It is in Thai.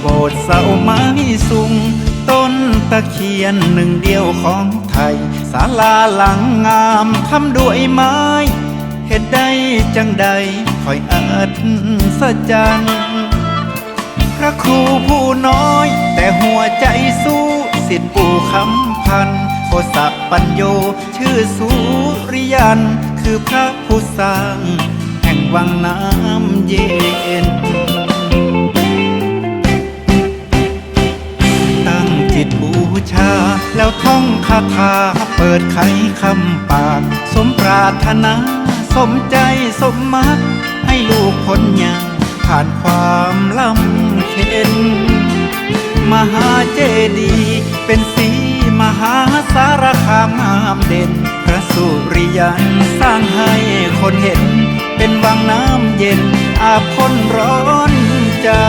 โบสถ์เสาไม้สูงต้นตะเคียนหนึ่งเดียวของไทยศาลาหลังงามทำด้วยไม้เหตุใดจังใดคอยอัศจรรย์พระครูผู้น้อย แต่หัวใจสู้สิทธิปู่คำพันโคสักปัญโย ชื่อสุริยัน คือพระผู้สร้าง แห่งวังน้ำเย็น บูชา แล้วท่องคาถาเปิดไขคำปาก สมปรารถนา สมใจสมมัก ให้ลูกพ้นยาผ่านความลำเค็นมหาเจดีย์เป็นสีมหาสารคามงามเด่น พระสุริยันสร้างให้คนเห็น เป็นวังน้ำเย็นอาบคนร้อนใจ